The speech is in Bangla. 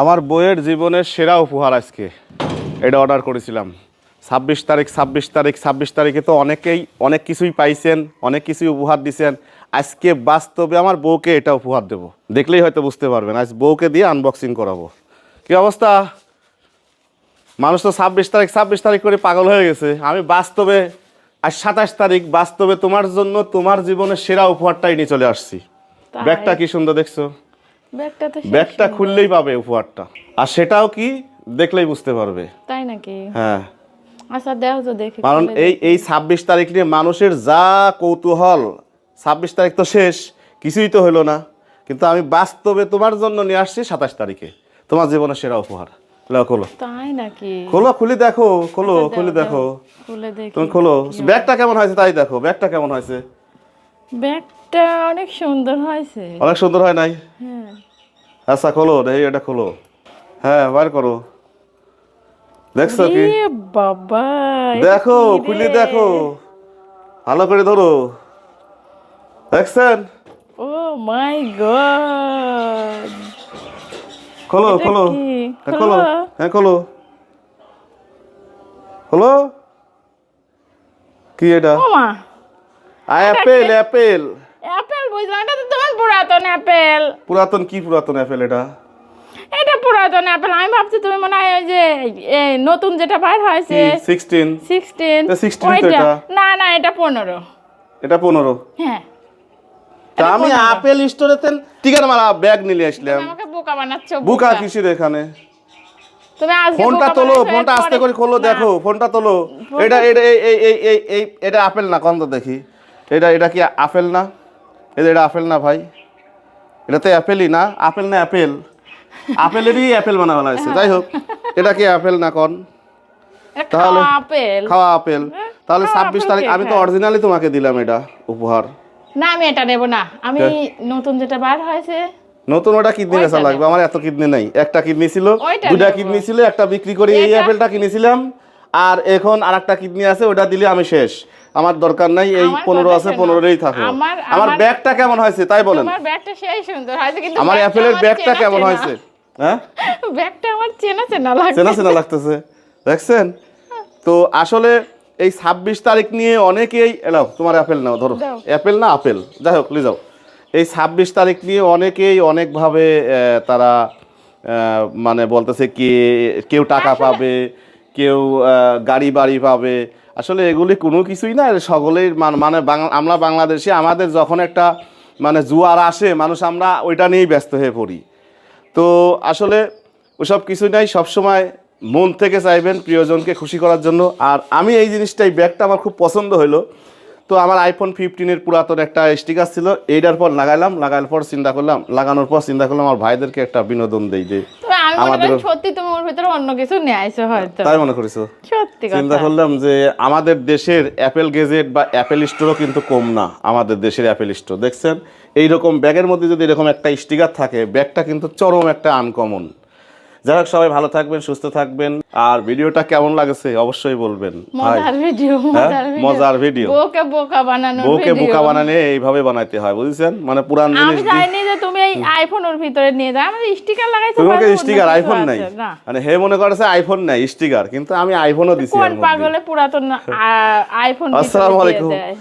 আমার বইয়ের জীবনের সেরা উপহার আজকে। এটা অর্ডার করেছিলাম। ছাব্বিশ তারিখ ছাব্বিশ তারিখ ছাব্বিশ তারিখে তো অনেকেই অনেক কিছুই পাইছেন অনেক কিছুই উপহার দিছেন। আজকে বাস্তবে আমার বউকে এটা উপহার দেব। দেখলেই হয়তো বুঝতে পারবেন আজ বউকে দিয়ে আনবক্সিং করাবো। কি অবস্থা? মানুষ তো ছাব্বিশ তারিখ ছাব্বিশ তারিখ করে পাগল হয়ে গেছে। আমি বাস্তবে আজ সাতাশ তারিখ বাস্তবে তোমার জন্য তোমার জীবনের সেরা উপহারটাই নিয়ে চলে আসছি। ব্যাগটা কি সুন্দর দেখছ? ব্যাগটা। খুললেই পাবে উপহারটা। আর সেটাও কি? দেখলেই বুঝতে পারবে। তাই নাকি? হ্যাঁ। আচ্ছা দেও তো দেখি কারণ এই এই ছাব্বিশ তারিখ নিয়ে মানুষের যা কৌতূহল ছাব্বিশ তারিখ তো শেষ কিছুই তো হলো না। কিন্তু আমি বাস্তবে তোমার জন্য নিয়ে আসছি সাতাশ তারিখে। তোমার জীবনের সেরা উপহার। খোলো। তাই নাকি? খোলো খুলে দেখো খোলো আচ্ছা, খুলে দেখো। খুলে দেখি। তুমি খোলো। ব্যাগটা কেমন হয়েছে তাই দেখো ব্যাগটা কেমন হয়েছে? ব্যাগটা অনেক সুন্দর হয়েছে। অনেক সুন্দর হয় নাই? হ্যাঁ। আচ্ছা খোলো দেখি এটা খোলো। হ্যাঁ বার করো। দেখছ কি? বাবা দেখো খুলে দেখো। ভালো করে ধরো। দেখছেন? Oh my god. খোলো খোলো। হ্যাঁ খোলো? হ্যাঁ খোলো। খোলো? কি এটা? Apple apple apple. বুঝলাম এটা তো তোমার পুরাতন অ্যাপেল। পুরাতন কি পুরাতন অ্যাপেল এটা? এটা পুরাতন অ্যাপেল আমি ভাবছি তুমি মনে হয় ওই যে নতুন যেটা বাইর হয়েছে। সিক্সটিন সিক্সটিন এটা 16 তো এটা। না না এটা পনেরো। এটা পনেরো? হ্যাঁ। তা আমি আপেল স্টোরেতে টিকার মারা ব্যাগ নিয়ে আসলাম। আমাকে বোকা বানাচ্ছ বুকা। কিসির এখানে? তুমি আজকে ফোনটা তোলো ফোনটা আস্তে করে খোলো দেখো ফোনটা তোলো। এটা এটা এই এই এই এটা আপেল না কন তো দেখি। এটা এটা কি আপেল না? এটা এটা আপেল না ভাই? এটা তো অ্যাপেলই না আপেল না অ্যাপেল। আপেলেরই অ্যাপেল বানা বানা হয়েছে যাই হোক। এটা কি আপেল না কন? তাহলে- খাওয়া আপেল। খাওয়া আপেল। তাহলে ছাব্বিশ তারিখ আমি তো? অরিজিনালি তোমাকে দিলাম এটা উপহার। না আমি এটা নেব না। আমি নতুন যেটা বার হয়েছে। নতুন ওটা কিডনি বেচা লাগবে আমার এত কিডনি নাই। একটা কিডনি ছিল দুটা কিডনি ছিল একটা বিক্রি করে এই অ্যাপেলটা কিনেছিলাম। আর এখন আর একটা কিডনি আছে ওটা দিলে আমি শেষ। আমার দরকার নাই এই পনেরো আছে। পনেরোই থাকো। আমার- ব্যাগটা কেমন হয়েছে তাই বলেন। তোমার ব্যাগটা সেই সুন্দর হয়েছে কিন্তু আমার অ্যাপেলের ব্যাগটা কেমন হয়েছে? হ্যাঁ? ব্যাগটা আমার চেনা চেনা লাগছে। চেনা চেনা লাগতেছে। দেখছেন? তো আসলে এই ছাব্বিশ তারিখ নিয়ে অনেকেই এলাও তোমার অ্যাপেল নাও ধরো। অ্যাপেল না আপেল? যাই হোক যাও। এই ছাব্বিশ তারিখ নিয়ে অনেকেই অনেকভাবে তারা মানে বলতেছে কে কেউ টাকা পাবে। কেউ গাড়ি বাড়ি পাবে। আসলে এগুলি কোনো কিছুই না সকলেই মান- আমরা বাংলাদেশে, আমাদের যখন একটা মানে জুয়ার আসে, মানুষ আমরা ওইটা নিয়েই ব্যস্ত হয়ে পড়ি। তো আসলে ওসব কিছুই নাই, সবসময় মন থেকে চাইবেন প্রিয়জনকে খুশি করার জন্য। আর আমি এই জিনিসটাই, ব্যাগটা আমার খুব পছন্দ হলো তো আমার আইফোন ফিফটিনের পুরাতন একটা স্টিকার ছিল, এইটার পর লাগাইলাম লাগানোর পর চিন্তা করলাম, লাগানোর পর চিন্তা করলাম, আমার ভাইদেরকে একটা বিনোদন দেই যে আমি করি সত্যি তুমি ওর ভিতরে অন্য কিছু নিয়ে আইছো হয়তো। তাই মনে করেছ। সত্যি চিন্তা কথা। করলাম যে আমাদের দেশের অ্যাপেল গেজেট বা অ্যাপেল স্টোরও কিন্তু কম না আমাদের দেশের অ্যাপেল স্টোর দেখছেন? এইরকম ব্যাগের মধ্যে যদি এরকম একটা স্টিকার থাকে ব্যাগটা কিন্তু চরম একটা আনকমন যাই হোক সবাই ভালো থাকবেন সুস্থ থাকবেন। আর ভিডিওটা কেমন লাগছে অবশ্যই বলবেন মজার ভিডিও হ্যাঁ? বউকে বোকা বানানো বউকে বোকা বানালে এইভাবে বানাইতে হয় বুঝছেন? মানে পুরান জিনিস দিয়ে- জানি যে তুমি এই আইফোনের ভিতরে নিয়ে যাও স্টিকার লাগাইছো তোমাকে স্টিকার আইফোন নাই। মানে হে মনে করেছে আইফোন নাই স্টিকার কিন্তু আমি আইফোনও দিছি কোন এর মধ্যে। পাগলে পুরাতন আইফোন আসসালামু আলাইকুম। দেয়?